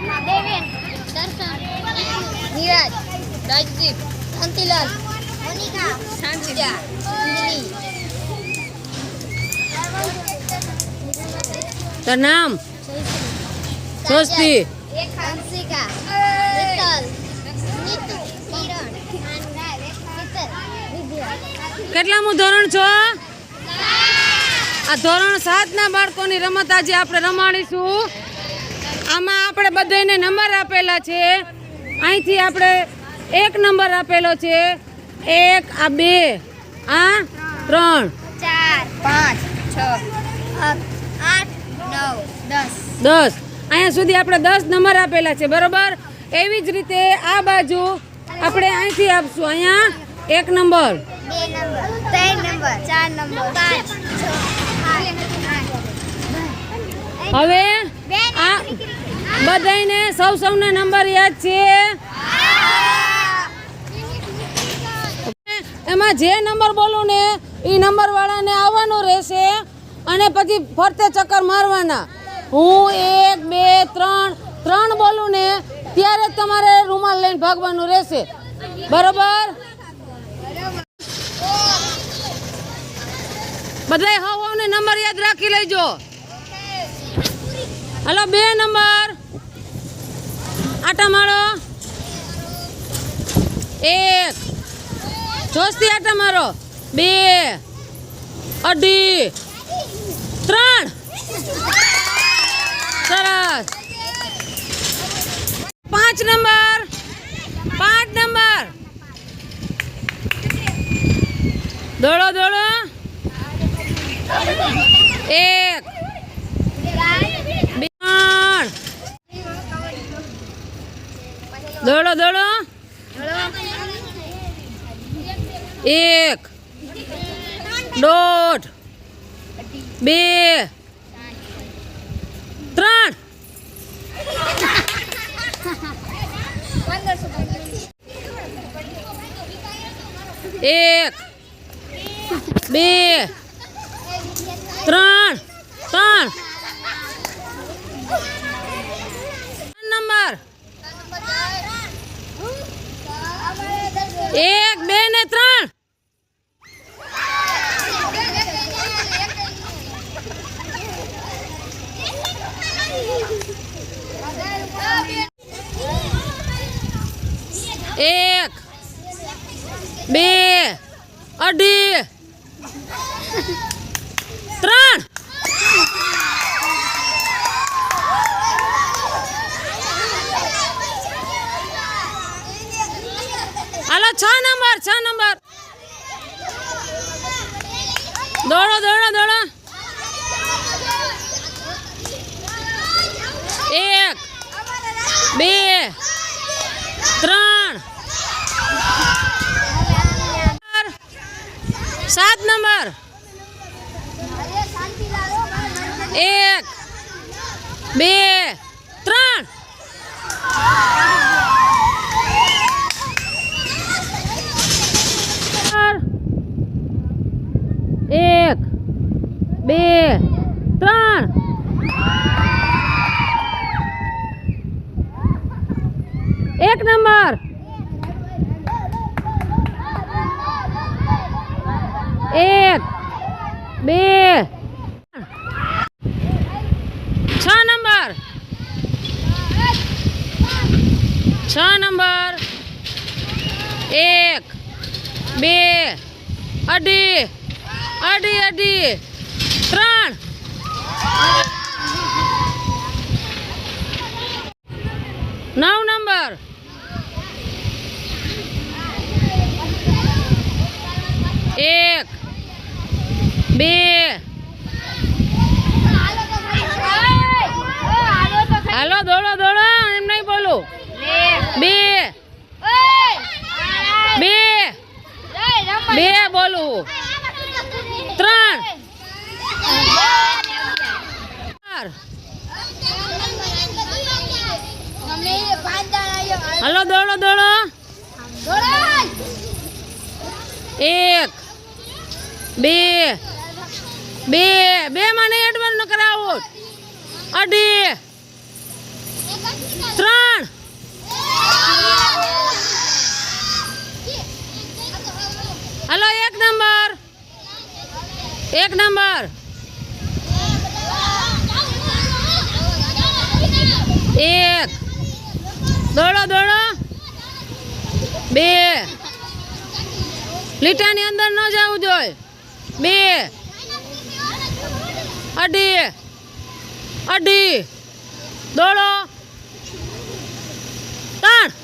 Deven Darshan Neeraj Rajdeep Shantilal Monica Shantija Anjali. તાર નામ? સ્વસ્તિ. હંસિકા મિત્તલ નીતુ કિરણ કેટલામું ધોરણ છો? આ ધોરણ સાતના બાળકોની રમત આજે આપણે રમાડીશું. આમાં આપણે બધાને નંબર આપેલા છે. અહીંથી આપણે એક નંબર આપેલો છે. એક આ બે આ ત્રણ. ચાર પાંચ છ આઠ નવ દસ. દસ. અહીંયા સુધી આપણે દસ નંબર આપેલા છે બરોબર? એવી જ રીતે આ બાજુ આપણે અહીંથી આપશું. અહીંયા એક નંબર. હવે આ બધાને સૌ સૌને નંબર યાદ છે. એમાં જે નંબર બોલું ને એ નંબર વાળાને આવવાનું રહેશે અને પછી ફરતે ચક્કર મારવાના. હું એક, બે, ત્રણ ત્રણ બોલું ને, ત્યારે તમારે રૂમાલ લઈને ભાગવાનું રહેશે. બરોબર? હવ હવને નંબર યાદ રાખી લેજો. હલો, બે નંબર. આટા મારો. એક. જોસ્તી આટા મારો. બે. અઢી. ત્રણ. સરસ. પાંચ નંબર. પાંચ નંબર. દોડો દોડો. એક બે ત્રણ દોડો દોડો. એક દોઢ બે ત્રણ. એક બે ત્રણ. ત્રણ નંબર એક બે ને ત્રણ એક બે અઢી ત્રણ હાલો છ નંબર છ નંબર દોડો દોડો દોડો એક બે ત્રણ સાત નંબર એક બે ત્રણ એક બે ત્રણ એક નંબર એક બે છ નંબર છ નંબર એક બે અઢી અઢી અઢી ત્રણ. નવ નંબર. એક બે હાલો દોડો દોડો એમ નહીં બોલું. બે બે બે બોલું ત્રણ ચાર હલો, દોડો દોડો. એક, બે બે બે મને એડવાન્સ ન કરાવો. અઢી, ત્રણ. હલો, એક નંબર. એક નંબર. એક દોડો દોડો. બે. લીટાની અંદર ન જવું જોઈએ. બે. અઢી. અઢી. દોડો. ત્રણ.